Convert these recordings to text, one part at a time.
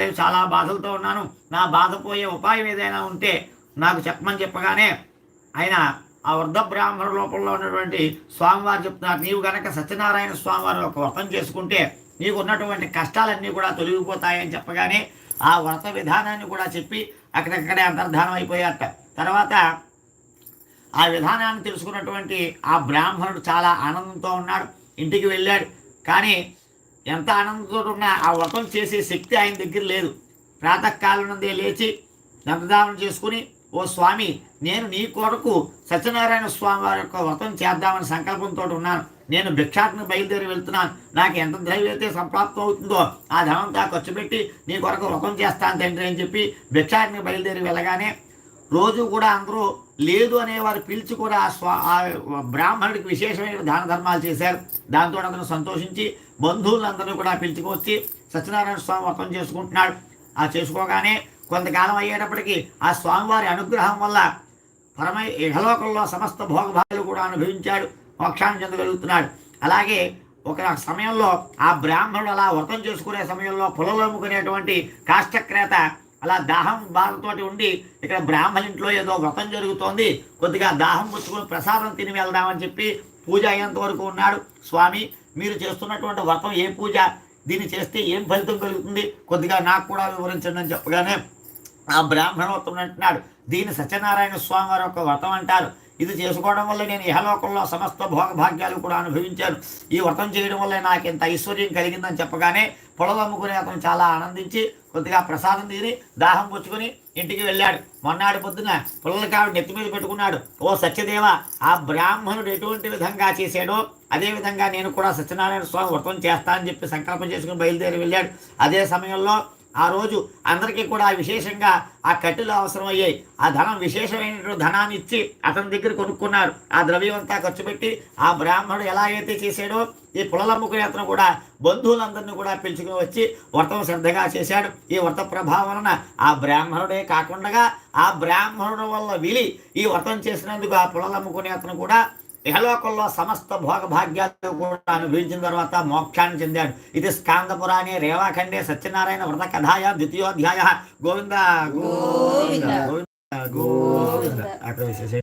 నేను చాలా బాధలతో ఉన్నాను. నా బాధ పోయే ఉపాయం ఏదైనా ఉంటే నాకు చెప్పమని చెప్పగానే ఆయన ఆ వృద్ధ బ్రాహ్మణ లోపంలో ఉన్నటువంటి స్వామివారు చెప్తున్నారు. నీవు గనక సత్యనారాయణ స్వామివారు ఒక వ్రతం చేసుకుంటే నీకు ఉన్నటువంటి కష్టాలన్నీ కూడా తొలగిపోతాయని చెప్పగానే ఆ వ్రత విధానాన్ని కూడా చెప్పి అక్కడక్కడే అంతర్ధానం అయిపోయారట. తర్వాత ఆ విధానాన్ని తెలుసుకున్నటువంటి ఆ బ్రాహ్మణుడు చాలా ఆనందంతో ఉన్నాడు. ఇంటికి వెళ్ళాడు. కానీ ఎంత ఆనందంతో ఉన్నా ఆ వ్రతం చేసే శక్తి ఆయన దగ్గర లేదు. ప్రాతకాలం నుండే లేచి దంతదానం చేసుకుని ఓ స్వామి నేను నీ కొరకు సత్యనారాయణ స్వామి వారి యొక్క వ్రతం చేద్దామని సంకల్పంతో ఉన్నాను. నేను భిక్షాటన బయలుదేరి వెళ్తున్నాను. నాకు ఎంత ద్రవ్యం అయితే సంప్రాప్తం అవుతుందో ఆ ధనంతా ఖర్చు పెట్టి నీ కొరకు వ్రతం చేస్తాను తండ్రి అని చెప్పి భిక్షాటన బయలుదేరి వెళ్ళగానే రోజు కూడా అందరూ లేదు అనే వారు పిలిచి కూడా ఆ స్వా ఆ బ్రాహ్మణుడికి విశేషమైన దాన ధర్మాలు చేశారు. దాంతో అతను సంతోషించి బంధువులందరూ కూడా పిలుచుకొచ్చి సత్యనారాయణ స్వామి వ్రతం చేసుకుంటున్నాడు. ఆ చేసుకోగానే కొంతకాలం అయ్యేటప్పటికీ ఆ స్వామివారి అనుగ్రహం వల్ల పరమ ఇహలోకంలో సమస్త భోగభాగాలు కూడా అనుభవించాడు. మోక్షాన్ని చెందగలుగుతున్నాడు. అలాగే ఒక సమయంలో ఆ బ్రాహ్మణుడు అలా వ్రతం చేసుకునే సమయంలో పొలలోముకునేటువంటి కాష్టక్రేత అలా దాహం బాధతోటి ఉండి ఇక్కడ బ్రాహ్మణింట్లో ఏదో వ్రతం జరుగుతోంది. కొద్దిగా దాహం పుచ్చుకుని ప్రసాదం తిని వెళ్దామని చెప్పి పూజ అయ్యేంత వరకు ఉన్నాడు. స్వామి మీరు చేస్తున్నటువంటి వ్రతం ఏ పూజ? దీన్ని చేస్తే ఏం ఫలితం కలుగుతుంది? కొద్దిగా నాకు కూడా వివరించండి అని చెప్పగానే ఆ బ్రాహ్మణోత్తముడు అంటున్నాడు దీన్ని సత్యనారాయణ స్వామి వారి యొక్క వ్రతం అంటారు. ఇది చేసుకోవడం వల్ల నేను ఇహలోకంలో సమస్త భోగభాగ్యాలు కూడా అనుభవించాను. ఈ వ్రతం చేయడం వల్ల నాకు ఇంత ఐశ్వర్యం కలిగిందని చెప్పగానే పొలం అమ్ముకుని అతను చాలా ఆనందించి కొద్దిగా ప్రసాదం తీరి దాహం పుచ్చుకొని ఇంటికి వెళ్ళాడు. మొన్నాడు పొద్దున పిల్లలకి ఆవిడ నెత్తి మీద పెట్టుకున్నాడు. ఓ సత్యదేవ ఆ బ్రాహ్మణుడు ఎటువంటి విధంగా చేశాడో అదే విధంగా నేను కూడా సత్యనారాయణ స్వామి వ్రతం చేస్తా అని చెప్పి సంకల్పం చేసుకుని బయలుదేరి వెళ్ళాడు. అదే సమయంలో ఆ రోజు అందరికీ కూడా విశేషంగా ఆ కట్టెలు అవసరమయ్యాయి. ఆ ధనం విశేషమైనటువంటి ధనాన్ని ఇచ్చి అతని దగ్గర కొనుక్కున్నారు. ఆ ద్రవ్యం అంతా ఖర్చు పెట్టి ఆ బ్రాహ్మణుడు ఎలా అయితే చేశాడో ఈ పులలమ్ముకునే యాత్ర కూడా బంధువులందరినీ కూడా పిలుచుకుని వచ్చి వ్రతం శ్రద్ధగా చేశాడు. ఈ వ్రత ప్రభావం వలన ఆ బ్రాహ్మణుడే కాకుండా ఆ బ్రాహ్మణుడు వల్ల విలి ఈ వ్రతం చేసినందుకు ఆ పులలమ్ముకునే అతను కూడా ఇహలోకంలో సమస్త భోగభాగ్యాలు కూడా అనుభవించిన తర్వాత మోక్షాన్ని చెందాడు. ఇది స్కాందపురాణే రేవాఖండే సత్యనారాయణ వ్రత కథాయ ద్వితీయోధ్యాయ. గోవింద గోవింద గోవింద గోవింద. అక్కడ విశేషం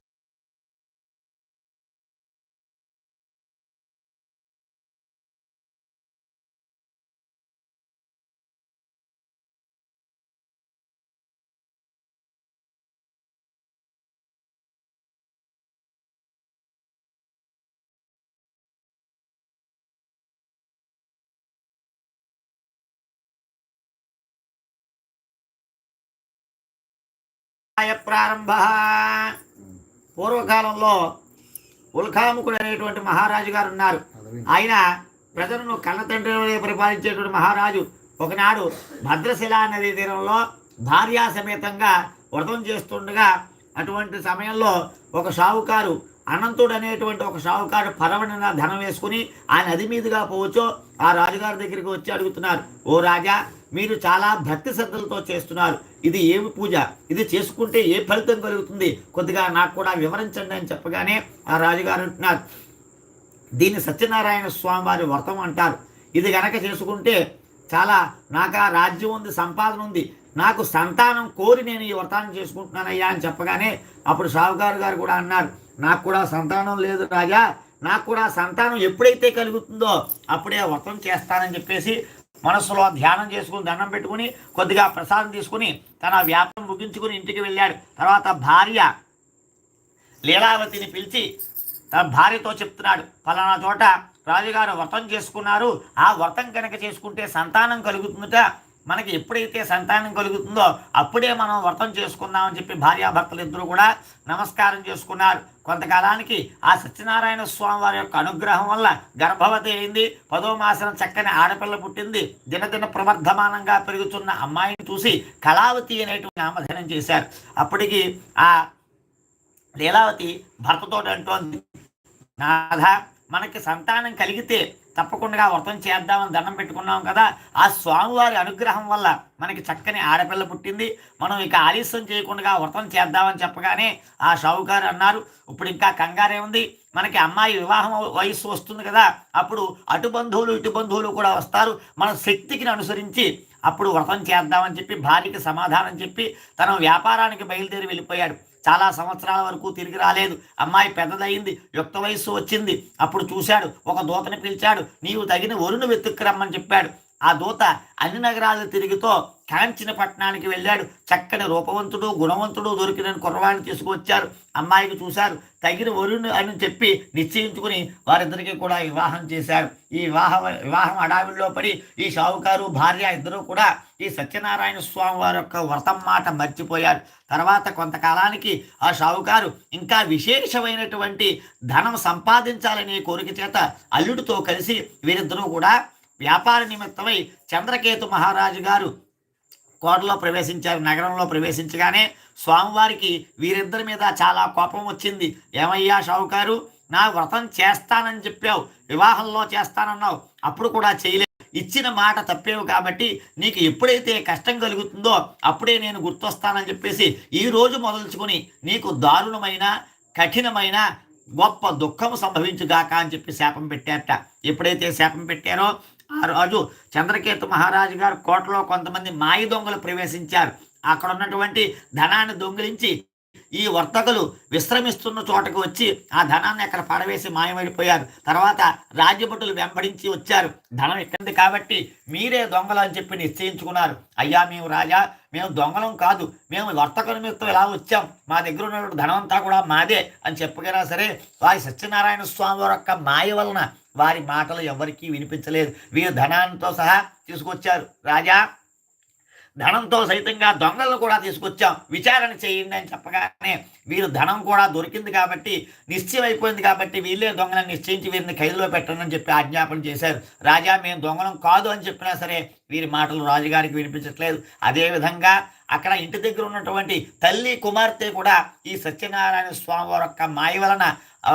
ఆయ ప్రారంభ. పూర్వకాలంలో ఉల్కాముకుడు అనేటువంటి మహారాజు గారు ఉన్నారు ఆయన ప్రజలను కన్న తండ్రి పరిపాలించేటువంటి మహారాజు. ఒకనాడు భద్రశిల నదీ తీరంలో భార్యా సమేతంగా వ్రతం చేస్తుండగా అటువంటి సమయంలో ఒక షావుకారు అనంతుడు అనేటువంటి ఒక షావుకారు పరవడిన ధనం వేసుకుని ఆ నది మీదుగా పోవచ్చో. ఆ రాజుగారి దగ్గరికి వచ్చి అడుగుతున్నారు ఓ రాజా మీరు చాలా భక్తి శ్రద్ధలతో చేస్తున్నారు. ఇది ఏమి పూజ? ఇది చేసుకుంటే ఏ ఫలితం కలుగుతుంది? కొద్దిగా నాకు కూడా వివరించండి అని చెప్పగానే ఆ రాజుగారు అంటున్నారు. దీన్ని సత్యనారాయణ స్వామి వారి వ్రతం అంటారు. ఇది గనక చేసుకుంటే చాలా నాకు ఆ రాజ్యం ఉంది సంపాదన ఉంది. నాకు సంతానం కోరి నేను ఈ వ్రతాన్ని చేసుకుంటున్నానయ్యా అని చెప్పగానే అప్పుడు షావుకారు గారు కూడా అన్నారు నాకు కూడా సంతానం లేదు రాజా. నాకు కూడా సంతానం ఎప్పుడైతే కలుగుతుందో అప్పుడే వ్రతం చేస్తానని చెప్పేసి మనసులో ధ్యానం చేసుకుని దండం పెట్టుకుని కొద్దిగా ప్రసాదం తీసుకుని తన వ్యాపం ముగించుకుని ఇంటికి వెళ్ళాడు. తర్వాత భార్య లీలావతిని పిలిచి తన భార్యతో చెప్తున్నాడు. ఫలానా చోట రాజుగారు వ్రతం చేసుకున్నారు. ఆ వ్రతం కనుక చేసుకుంటే సంతానం కలుగుతుందట. మనకి ఎప్పుడైతే సంతానం కలుగుతుందో అప్పుడే మనం వ్రతం చేసుకుందామని చెప్పి భార్యాభర్తలు ఇద్దరు కూడా నమస్కారం చేసుకున్నారు. కొంతకాలానికి ఆ సత్యనారాయణ స్వామి వారి యొక్క అనుగ్రహం వల్ల గర్భవతి అయింది. పదో మాసం చక్కని ఆడపిల్ల పుట్టింది. దినదిన ప్రవర్ధమానంగా పెరుగుతున్న అమ్మాయిని చూసి కళావతి అనేటువంటి నామధనం చేశారు. అప్పటికి ఆ లీలావతి భర్తతో అంటోంది నాథ మనకి సంతానం కలిగితే తప్పకుండా వ్రతం చేద్దామని దండం పెట్టుకున్నాం కదా ఆ స్వామివారి అనుగ్రహం వల్ల మనకి చక్కని ఆడపిల్ల పుట్టింది. మనం ఇక ఆలస్యం చేయకుండా వ్రతం చేద్దామని చెప్పగానే ఆ షావుకారు అన్నారు ఇప్పుడు ఇంకా కంగారే ఉంది. మనకి అమ్మాయి వివాహం వయస్సు వస్తుంది కదా అప్పుడు అటు బంధువులు ఇటు బంధువులు కూడా వస్తారు. మన శక్తికి అనుసరించి అప్పుడు వ్రతం చేద్దామని చెప్పి భార్యకి సమాధానం చెప్పి తన వ్యాపారానికి బయలుదేరి వెళ్ళిపోయాడు. చాలా సంవత్సరాల వరకు తిరిగి రాలేదు. అమ్మాయి పెద్దదయింది యుక్త వయస్సు వచ్చింది. అప్పుడు చూశాడు ఒక దూతని పిలిచాడు నీవు తగిన వరును వెతుక్కురమ్మని చెప్పాడు. ఆ దూత అన్ని నగరాలు తిరిగితో కాంచిన పట్టణానికి వెళ్ళాడు. చక్కని రూపవంతుడు గుణవంతుడు దొరికిన కుర్రవాడిని తీసుకువచ్చారు. అమ్మాయికి చూశారు. తగిన వరుణ్ అని చెప్పి నిశ్చయించుకుని వారిద్దరికీ కూడా వివాహం చేశారు. ఈ వివాహ వివాహం అడావిల్లో పడి ఈ షావుకారు భార్య ఇద్దరూ కూడా ఈ సత్యనారాయణ స్వామి వారి యొక్క వ్రతం మాట మర్చిపోయారు. తర్వాత కొంతకాలానికి ఆ షావుకారు ఇంకా విశేషమైనటువంటి ధనం సంపాదించాలనే కోరిక చేత అల్లుడితో కలిసి వీరిద్దరూ కూడా వ్యాపార నిమిత్తమై చంద్రకేతు మహారాజు గారు కోటలో ప్రవేశించారు నగరంలో ప్రవేశించగానే స్వామివారికి వీరిద్దరి మీద చాలా కోపం వచ్చింది. ఏమయ్యా షావుకారు? నా వ్రతం చేస్తానని చెప్పావు వివాహంలో చేస్తానన్నావు అప్పుడు కూడా చేయలేదు. ఇచ్చిన మాట తప్పేవు కాబట్టి నీకు ఎప్పుడైతే కష్టం కలుగుతుందో అప్పుడే నేను గుర్తొస్తానని చెప్పేసి ఈ రోజు మొదలుచుకుని నీకు దారుణమైన కఠినమైన గొప్ప దుఃఖం సంభవించుగాక అని చెప్పి శాపం పెట్టారట. ఎప్పుడైతే శాపం పెట్టారో ఆ రోజు చంద్రకేతు మహారాజు గారు కోటలో కొంతమంది మాయి దొంగలు ప్రవేశించారు. అక్కడ ఉన్నటువంటి ధనాన్ని దొంగిలించి ఈ వర్తకులు విశ్రమిస్తున్న చోటకు వచ్చి ఆ ధనాన్ని అక్కడ పడవేసి మాయమైపోయారు. తర్వాత రాజ్యభటులు వెంబడించి వచ్చారు. ధనం ఎక్కడిది కాబట్టి మీరే దొంగలు అని చెప్పి నిశ్చయించుకున్నారు. అయ్యా మేము రాజా మేము దొంగలం కాదు. మేము వర్తకుల నిమిత్తం ఇలా వచ్చాం. మా దగ్గర ఉన్న ధనం అంతా కూడా మాదే అని చెప్పగైనా సరే వారి సత్యనారాయణ స్వామి వారి యొక్క మాయ వలన వారి మాటలు ఎవరికీ వినిపించలేదు. వీరు ధనాంతో సహా తీసుకొచ్చారు. రాజా ధనంతో సైతంగా దొంగలను కూడా తీసుకొచ్చాం. విచారణ చేయండి అని చెప్పగానే వీరు ధనం కూడా దొరికింది కాబట్టి నిశ్చయం అయిపోయింది కాబట్టి వీళ్ళే దొంగలను నిశ్చయించి వీరిని ఖైదులో పెట్టండి అని చెప్పి ఆజ్ఞాపన చేశారు. రాజా మేము దొంగలం కాదు అని చెప్పినా సరే వీరి మాటలు రాజుగారికి వినిపించట్లేదు. అదేవిధంగా అక్కడ ఇంటి దగ్గర ఉన్నటువంటి తల్లి కుమార్తె కూడా ఈ సత్యనారాయణ స్వామి వారి యొక్క మాయ వలన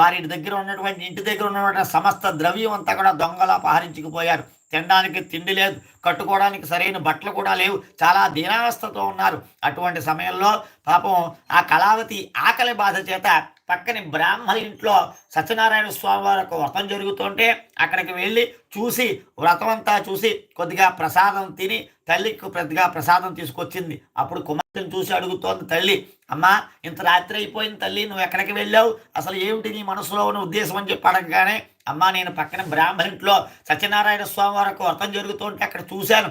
వారి దగ్గర ఉన్నటువంటి ఇంటి దగ్గర ఉన్నటువంటి సమస్త ద్రవ్యం అంతా కూడా దొంగలు అపహరించుకుపోయారు తినడానికి తిండి లేదు కట్టుకోవడానికి సరైన బట్టలు కూడా లేవు. చాలా దీనావస్థతో ఉన్నారు. అటువంటి సమయంలో పాపం ఆ కళావతి ఆకలి బాధ చేత పక్కని బ్రాహ్మణ ఇంట్లో సత్యనారాయణ స్వామి వారి యొక్క వ్రతం జరుగుతుంటే అక్కడికి వెళ్ళి చూసి వ్రతం అంతా చూసి కొద్దిగా ప్రసాదం తిని తల్లికి పెద్దగా ప్రసాదం తీసుకొచ్చింది. అప్పుడు కుమార్తెను చూసి అడుగుతోంది తల్లి అమ్మా ఇంత రాత్రి అయిపోయింది తల్లి నువ్వు ఎక్కడికి వెళ్ళావు? అసలు ఏమిటి నీ మనసులో ఉన్న ఉద్దేశం అని చెప్పి అడగగానే అమ్మా నేను పక్కన బ్రాహ్మణ ఇంట్లో సత్యనారాయణ స్వామి వారి యొక్క వ్రతం జరుగుతుంటే అక్కడ చూశాను.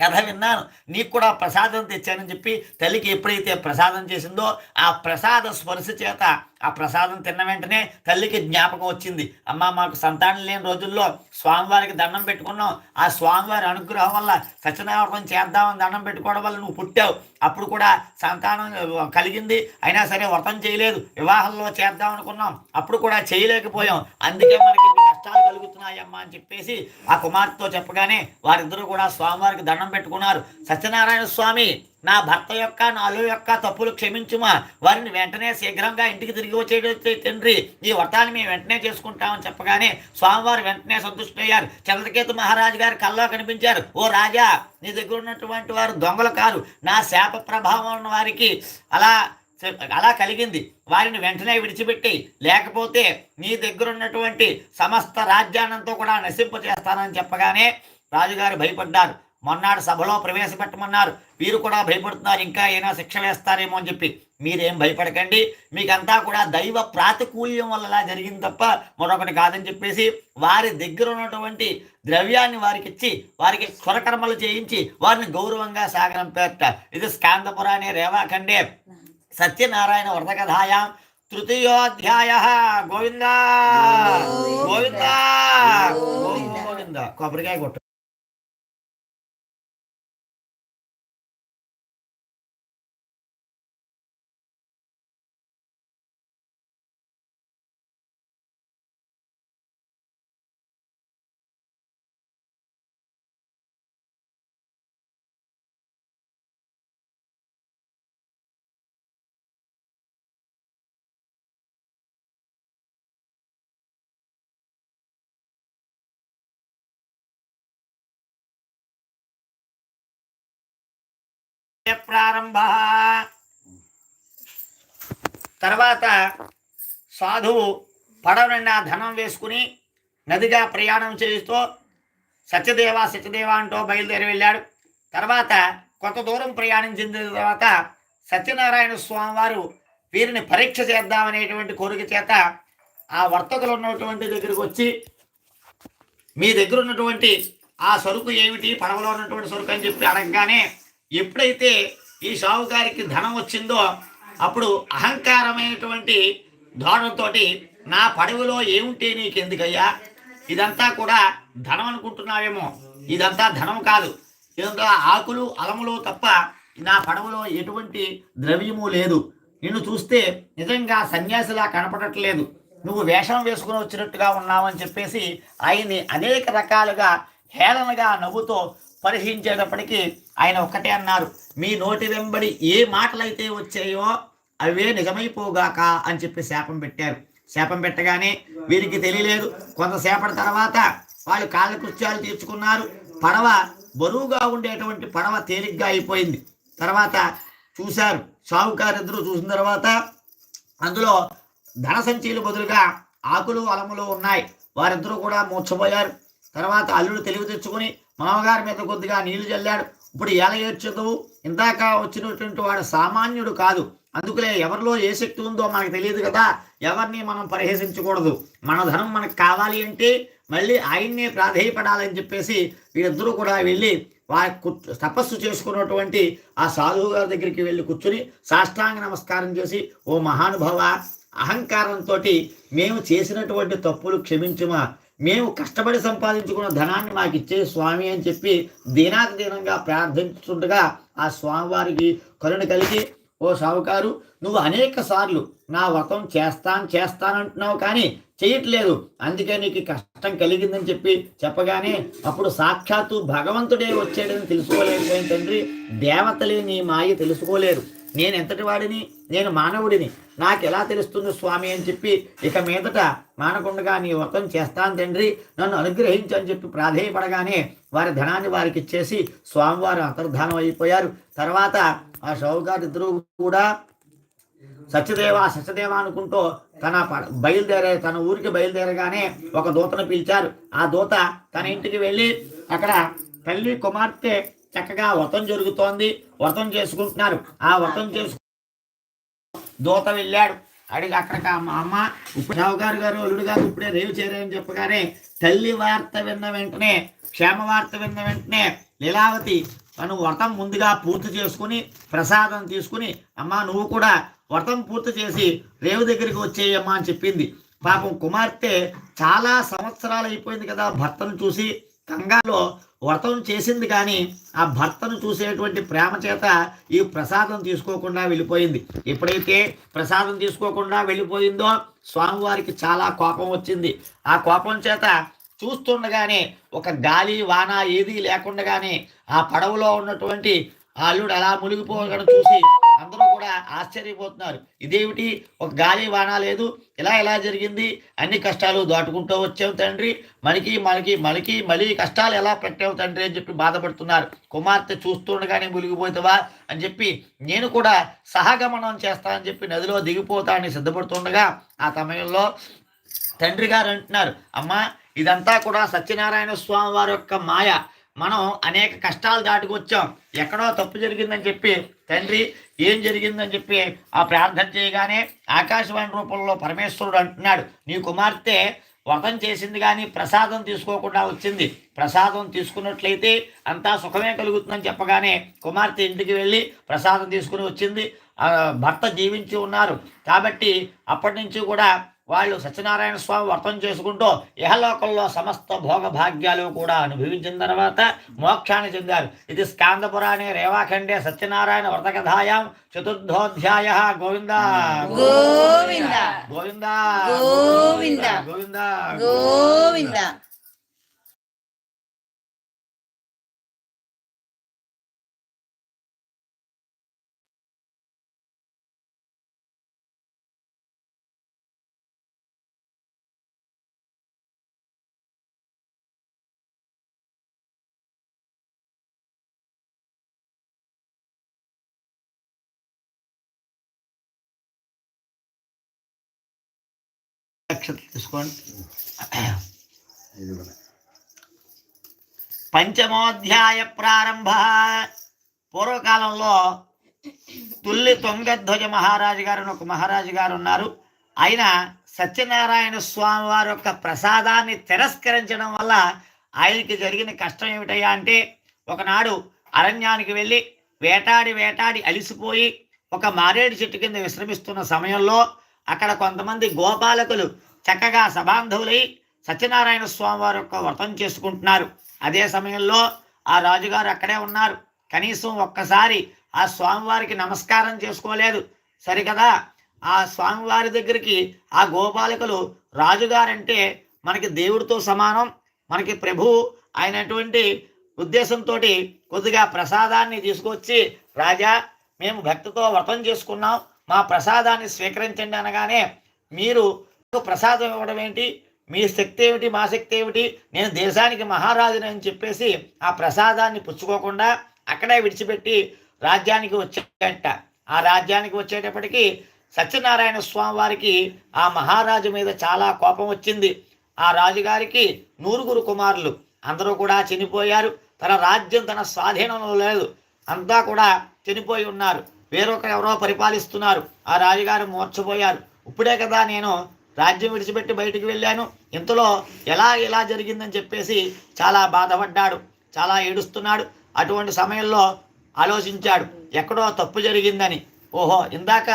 కథ విన్నాను. నీకు కూడా ప్రసాదం తెచ్చానని చెప్పి తల్లికి ఎప్పుడైతే ప్రసాదం చేసిందో ఆ ప్రసాద స్పర్శ చేత ఆ ప్రసాదం తిన్న వెంటనే తల్లికి జ్ఞాపకం వచ్చింది. అమ్మ మాకు సంతానం లేని రోజుల్లో స్వామివారికి దండం పెట్టుకున్నాం. ఆ స్వామివారి అనుగ్రహం వల్ల సత్యనారాయణ చేద్దామని దండం పెట్టుకోవడం వల్ల నువ్వు పుట్టావు. అప్పుడు కూడా సంతానం కలిగింది. అయినా సరే వ్రతం చేయలేదు. వివాహంలో చేద్దాం అనుకున్నాం. అప్పుడు కూడా చేయలేకపోయాం. అందుకే మనకి కష్టాలు కలుగుతున్నాయమ్మా అని చెప్పేసి ఆ కుమార్తెతో చెప్పగానే వారిద్దరూ కూడా స్వామివారికి దండం పెట్టుకున్నారు. సత్యనారాయణ స్వామి నా భర్త యొక్క నాలుగు యొక్క తప్పులు క్షమించుమా. వారిని వెంటనే శీఘ్రంగా ఇంటికి తిరిగి వచ్చేటట్టు తండ్రి ఈ వ్రతాన్ని మేము వెంటనే చేసుకుంటామని చెప్పగానే స్వామివారు వెంటనే సంతుష్టయ్యారు చంద్రకేతు మహారాజు గారు కల్లో కనిపించారు. ఓ రాజా నీ దగ్గర ఉన్నటువంటి వారు దొంగలు కారు నా శాప ప్రభావం ఉన్న వారికి అలా అలా కలిగింది. వారిని వెంటనే విడిచిపెట్టి లేకపోతే నీ దగ్గర ఉన్నటువంటి సమస్త రాజ్యాన్నంతో కూడా నశింప చేస్తానని చెప్పగానే రాజుగారు భయపడ్డారు. మొన్నాడు సభలో ప్రవేశపెట్టమన్నారు. వీరు కూడా భయపడుతున్నారు ఇంకా ఏమైనా శిక్ష వేస్తారేమో అని చెప్పి. మీరేం భయపడకండి. మీకంతా కూడా దైవ ప్రాతికూల్యం వల్ల జరిగింది తప్ప మరొకటి కాదని చెప్పేసి వారి దగ్గర ఉన్నటువంటి ద్రవ్యాన్ని వారికి ఇచ్చి వారికి స్వరకర్మలు చేయించి వారిని గౌరవంగా సాగరం పేర్ట ఇది స్కాందపురాణే రేవాఖండే. సత్యనారాయణ వ్రతకథాయాం తృతీయోధ్యాయ. గోవింద! గోవింద! గోవింద! కొబ్బరికాయ కొట్టు. ప్రారంభ. తర్వాత సాధువు పడవ నిండా ధనం వేసుకుని నదిగా ప్రయాణం చేస్తూ సత్యదేవ సత్యదేవ అంటూ బయలుదేరి వెళ్ళాడు. తర్వాత కొంత దూరం ప్రయాణించిన తర్వాత సత్యనారాయణ స్వామి వారు వీరిని పరీక్ష చేద్దామనేటువంటి కోరిక చేత ఆ వర్తకులు ఉన్నటువంటి దగ్గరికి వచ్చి మీ దగ్గర ఉన్నటువంటి ఆ సరుకు ఏమిటి? పడవలో ఉన్నటువంటి సరుకు అని చెప్పి అడగగానే ఎప్పుడైతే ఈ షావుకారికి ధనం వచ్చిందో అప్పుడు అహంకారమైనటువంటి ధోరణితో నా పడవలో ఏముంటే నీకెందుకయ్యా? ఇదంతా కూడా ధనం అనుకుంటున్నావేమో. ఇదంతా ధనం కాదు. ఇదంతా ఆకులు అలములు తప్ప నా పడవలో ఎటువంటి ద్రవ్యము లేదు. నిన్ను చూస్తే నిజంగా సన్యాసిలా కనపడట్లేదు. నువ్వు వేషం వేసుకుని వచ్చినట్టుగా ఉన్నావని చెప్పేసి ఆయన్ని అనేక రకాలుగా హేళనగా నవ్వుతో పరిహరించేటప్పటికీ ఆయన ఒక్కటే అన్నారు మీ నోటి వెంబడి ఏ మాటలైతే వచ్చాయో అవే నిజమైపోగాక అని చెప్పి శాపం పెట్టారు. శాపం పెట్టగానే వీరికి తెలియలేదు. కొంతసేపటి తర్వాత వాళ్ళు కాళ్ళ కృత్యాలు తీర్చుకున్నారు. పడవ బరువుగా ఉండేటువంటి పడవ తేలిగ్గా అయిపోయింది. తర్వాత చూశారు షావుకారు ఇద్దరు చూసిన తర్వాత అందులో ధన సంచీలు బదులుగా ఆకులు అలములు ఉన్నాయి. వారిద్దరూ కూడా మూర్చబోయారు తర్వాత అల్లుడు తెలివి తెచ్చుకుని మామగారి మీద కొద్దిగా నీళ్ళు చల్లాడు ఇప్పుడు ఎలా ఏడ్చదు ఇందాక వచ్చినటువంటి వాడు సామాన్యుడు కాదు. అందుకలే ఎవరిలో ఏ శక్తి ఉందో మనకు తెలియదు కదా. ఎవరిని మనం పరిహసించకూడదు. మన ధనం మనకు కావాలి అంటే మళ్ళీ ఆయన్నే ప్రాధేయపడాలని చెప్పేసి వీరిద్దరూ కూడా వెళ్ళి వారి కు- తపస్సు చేసుకున్నటువంటి ఆ సాధువు గారి దగ్గరికి వెళ్ళి కూర్చుని సాష్టాంగ నమస్కారం చేసి ఓ మహానుభవ అహంకారంతో మేము చేసినటువంటి తప్పులు క్షమించుమా? మేము కష్టపడి సంపాదించుకున్న ధనాన్ని మాకు ఇచ్చే స్వామి అని చెప్పి దీనాకదీనంగా ప్రార్థించుండగా ఆ స్వామివారికి కరుణ కలిగి ఓ సావుకారు నువ్వు అనేక సార్లు నా వ్రతం చేస్తాను చేస్తానంటున్నావు కానీ చేయట్లేదు అందుకే నీకు కష్టం కలిగిందని చెప్పి చెప్పగానే అప్పుడు సాక్షాత్తు భగవంతుడే వచ్చాడని తెలుసుకోలేకపోయిన తండ్రి. దేవతలే నీ మాయ తెలుసుకోలేరు. నేను ఎంతటి వాడిని? నేను మానవుడిని. నాకు ఎలా తెలుస్తుంది స్వామి అని చెప్పి ఇక మీదట మానకుండగా నీ వ్రతం చేస్తాను తండ్రి. నన్ను అనుగ్రహించు అని చెప్పి ప్రాధేయపడగానే వారి ధనాన్ని వారికి ఇచ్చేసి స్వామివారు అంతర్ధానం అయిపోయారు. తర్వాత ఆ షౌకారు ఇద్దరు కూడా సత్యదేవ సత్యదేవ అనుకుంటూ తన బయలుదేరే తన ఊరికి బయలుదేరగానే ఒక దూతను పిలిచారు. ఆ దూత తన ఇంటికి వెళ్ళి అక్కడ తల్లి కుమార్తె చక్కగా వ్రతం జరుగుతోంది. వ్రతం చేసుకుంటున్నారు. ఆ వ్రతం చేసుకు దూత వెళ్ళాడు. అడిగి అక్కడికి అమ్మ అమ్మ ఇప్పుడు షావుకారు గారు అల్లుడు గారు ఇప్పుడే రేవు చేరారని చెప్పగానే తల్లి వార్త విన్న వెంటనే క్షేమ వార్త విన్న వెంటనే లీలావతి తను వ్రతం ముందుగా పూర్తి చేసుకుని ప్రసాదం తీసుకుని అమ్మా నువ్వు కూడా వ్రతం పూర్తి చేసి రేవు దగ్గరికి వచ్చేయమ్మా అని చెప్పింది. పాపం కుమార్తె చాలా సంవత్సరాలు అయిపోయింది కదా భర్తను చూసి కంగాలో వ్రతం చేసింది కానీ ఆ భర్తను చూసేటువంటి ప్రేమ చేత ఈ ప్రసాదం తీసుకోకుండా వెళ్ళిపోయింది. ఎప్పుడైతే ప్రసాదం తీసుకోకుండా వెళ్ళిపోయిందో స్వామివారికి చాలా కోపం వచ్చింది. ఆ కోపం చేత చూస్తుండగానే ఒక గాలి వాన ఏదీ లేకుండగానే ఆ పడవలో ఉన్నటువంటి ఆ అల్లుడు అలా మునిగిపోవడం చూసి అందరూ కూడా ఆశ్చర్యపోతున్నారు. ఇదేమిటి? ఒక గాలి వాన లేదు. ఇలా ఎలా జరిగింది? అన్ని కష్టాలు దాటుకుంటూ వచ్చావు తండ్రి. మనకి మనకి మనకి మళ్ళీ కష్టాలు ఎలా పెట్టావు తండ్రి అని చెప్పి బాధపడుతున్నారు. కుమార్తె చూస్తుండగానే మునిగిపోతావా అని చెప్పి నేను కూడా సహగమనం చేస్తానని చెప్పి నదిలో దిగిపోతానని సిద్ధపడుతుండగా ఆ సమయంలో తండ్రి గారు అంటున్నారు అమ్మా ఇదంతా కూడా సత్యనారాయణ స్వామి వారి యొక్క మాయ. మనం అనేక కష్టాలు దాటుకొచ్చాం ఎక్కడో తప్పు జరిగిందని చెప్పి తండ్రి ఏం జరిగిందని చెప్పి ఆ ప్రార్థన చేయగానే ఆకాశవాణి రూపంలో పరమేశ్వరుడు అంటున్నాడు నీ కుమార్తె వ్రతం చేసింది కానీ ప్రసాదం తీసుకోకుండా వచ్చింది. ప్రసాదం తీసుకున్నట్లయితే అంతా సుఖమే కలుగుతుందని చెప్పగానే కుమార్తె ఇంటికి వెళ్ళి ప్రసాదం తీసుకుని వచ్చింది. భర్త జీవించి ఉన్నారు. కాబట్టి అప్పటి నుంచి కూడా వాళ్ళు సత్యనారాయణ స్వామి వ్రతం చేసుకుంటూ ఇహలోకంలో సమస్త భోగ భాగ్యాలు కూడా అనుభవించిన తర్వాత మోక్షాన్ని చెందారు. ఇది స్కాంద పురాణే రేవాఖండే సత్యనారాయణ వ్రతకథాయాం చతుర్థోధ్యాయ. గోవింద. గోవింద. గోవింద. గోవింద. గోవింద. గోవింద. అక్షతలు తీసుకోండి. పంచమోధ్యాయ ప్రారంభ. పూర్వకాలంలో తుల్లి తొంగధ్వజ మహారాజు గారు ఒక మహారాజు గారు ఉన్నారు. ఆయన సత్యనారాయణ స్వామి వారి యొక్క ప్రసాదాన్ని తిరస్కరించడం వల్ల ఆయనకి జరిగిన కష్టం ఏమిటయ్యా అంటే ఒకనాడు అరణ్యానికి వెళ్ళి వేటాడి వేటాడి అలిసిపోయి ఒక మారేడు చెట్టు కింద విశ్రమిస్తున్న సమయంలో అక్కడ కొంతమంది గోపాలకులు చక్కగా సబాంధవులై సత్యనారాయణ స్వామి వారి యొక్క వ్రతం చేసుకుంటున్నారు. అదే సమయంలో ఆ రాజుగారు అక్కడే ఉన్నారు. కనీసం ఒక్కసారి ఆ స్వామివారికి నమస్కారం చేసుకోలేదు. సరికదా? ఆ స్వామివారి దగ్గరికి ఆ గోపాలకులు రాజుగారంటే మనకి దేవుడితో సమానం మనకి ప్రభు అయినటువంటి ఉద్దేశంతో కొద్దిగా ప్రసాదాన్ని తీసుకొచ్చి రాజా మేము భక్తితో వ్రతం చేసుకున్నాం. మా ప్రసాదాన్ని స్వీకరించండి అనగానే మీరు ప్రసాదం ఇవ్వడం ఏంటి? మీ శక్తి ఏమిటి? మా శక్తి ఏమిటి? నేను దేశానికి మహారాజుని అని చెప్పేసి ఆ ప్రసాదాన్ని పుచ్చుకోకుండా అక్కడే విడిచిపెట్టి రాజ్యానికి వచ్చేట ఆ రాజ్యానికి వచ్చేటప్పటికి సత్యనారాయణ స్వామి వారికి ఆ మహారాజు మీద చాలా కోపం వచ్చింది. ఆ రాజుగారికి నూరుగురు కుమారులు. అందరూ కూడా చనిపోయారు. తన రాజ్యం తన స్వాధీనంలో లేదు. అంతా కూడా చనిపోయి ఉన్నారు. వేరొక ఎవరో పరిపాలిస్తున్నారు. ఆ రాజుగారు మూర్చపోయారు ఇప్పుడే కదా నేను రాజ్యం విడిచిపెట్టి బయటికి వెళ్ళాను. ఇంతలో ఎలా ఇలా జరిగిందని చెప్పేసి చాలా బాధపడ్డాడు. చాలా ఏడుస్తున్నాడు. అటువంటి సమయంలో ఆలోచించాడు. ఎక్కడో తప్పు జరిగిందని. ఓహో ఇందాక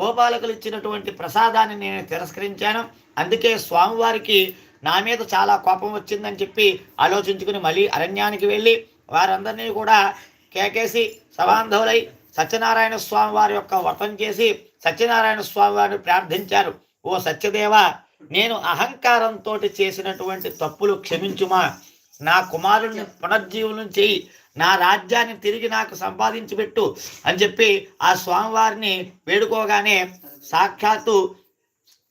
గోపాలకులు ఇచ్చినటువంటి ప్రసాదాన్ని నేను తిరస్కరించాను. అందుకే స్వామివారికి నా మీద చాలా కోపం వచ్చిందని చెప్పి ఆలోచించుకుని మళ్ళీ అరణ్యానికి వెళ్ళి వారందరినీ కూడా కేకేసి సబాంధవులై సత్యనారాయణ స్వామి వారి యొక్క వ్రతం చేసి సత్యనారాయణ స్వామి వారిని ప్రార్థించారు. ఓ సత్యదేవ నేను అహంకారంతో చేసినటువంటి తప్పులు క్షమించుమా? నా కుమారుణ్ణి పునర్జీవనం చేయి. నా రాజ్యాన్ని తిరిగి నాకు సంపాదించి పెట్టు అని చెప్పి ఆ స్వామివారిని వేడుకోగానే సాక్షాత్తు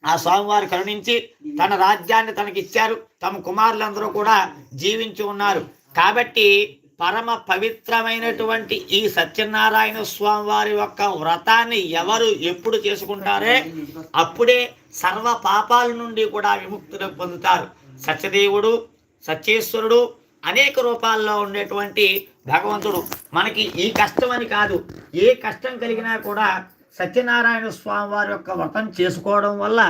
ఆ స్వామివారు కరుణించి తన రాజ్యాన్ని తనకిచ్చారు. తమ కుమారులందరూ కూడా జీవించి ఉన్నారు. కాబట్టి పరమ పవిత్రమైనటువంటి ఈ సత్యనారాయణ స్వామి వారి యొక్క వ్రతాన్ని ఎవరు ఎప్పుడు చేసుకుంటారే అప్పుడే సర్వ పాపాల నుండి కూడా విముక్తిని పొందుతారు. సత్యదేవుడు సత్యేశ్వరుడు అనేక రూపాల్లో ఉండేటువంటి భగవంతుడు. మనకి ఈ కష్టం అని కాదు ఏ కష్టం కలిగినా కూడా సత్యనారాయణ స్వామి వారి యొక్క వ్రతం చేసుకోవడం వల్ల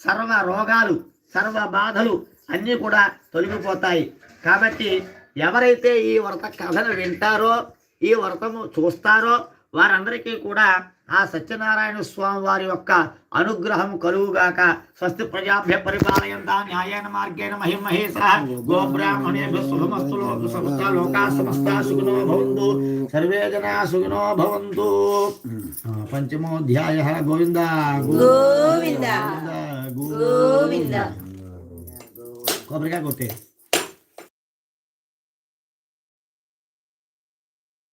సర్వ రోగాలు సర్వ బాధలు అన్నీ కూడా తొలగిపోతాయి. కాబట్టి ఎవరైతే ఈ వ్రత కథను వింటారో ఈ వ్రతము చూస్తారో వారందరికీ కూడా ఆ సత్యనారాయణ స్వామి వారి యొక్క అనుగ్రహం కలుగుగాక స్వస్తి ప్రజాభ్య పరిపాలయంతా న్యాయేన మార్గేణ మహిమహేశ గోబ్రాహ్మణేభ్య శుభమస్తు సమస్త లోకా సమస్త సుఖినో భవంతు. సర్వే జనా సుఖినో భవంతు. పంచమోధ్యాయ గోవింద. గోవింద. గోవింద. కొబ్బరికాయ కొట్టే.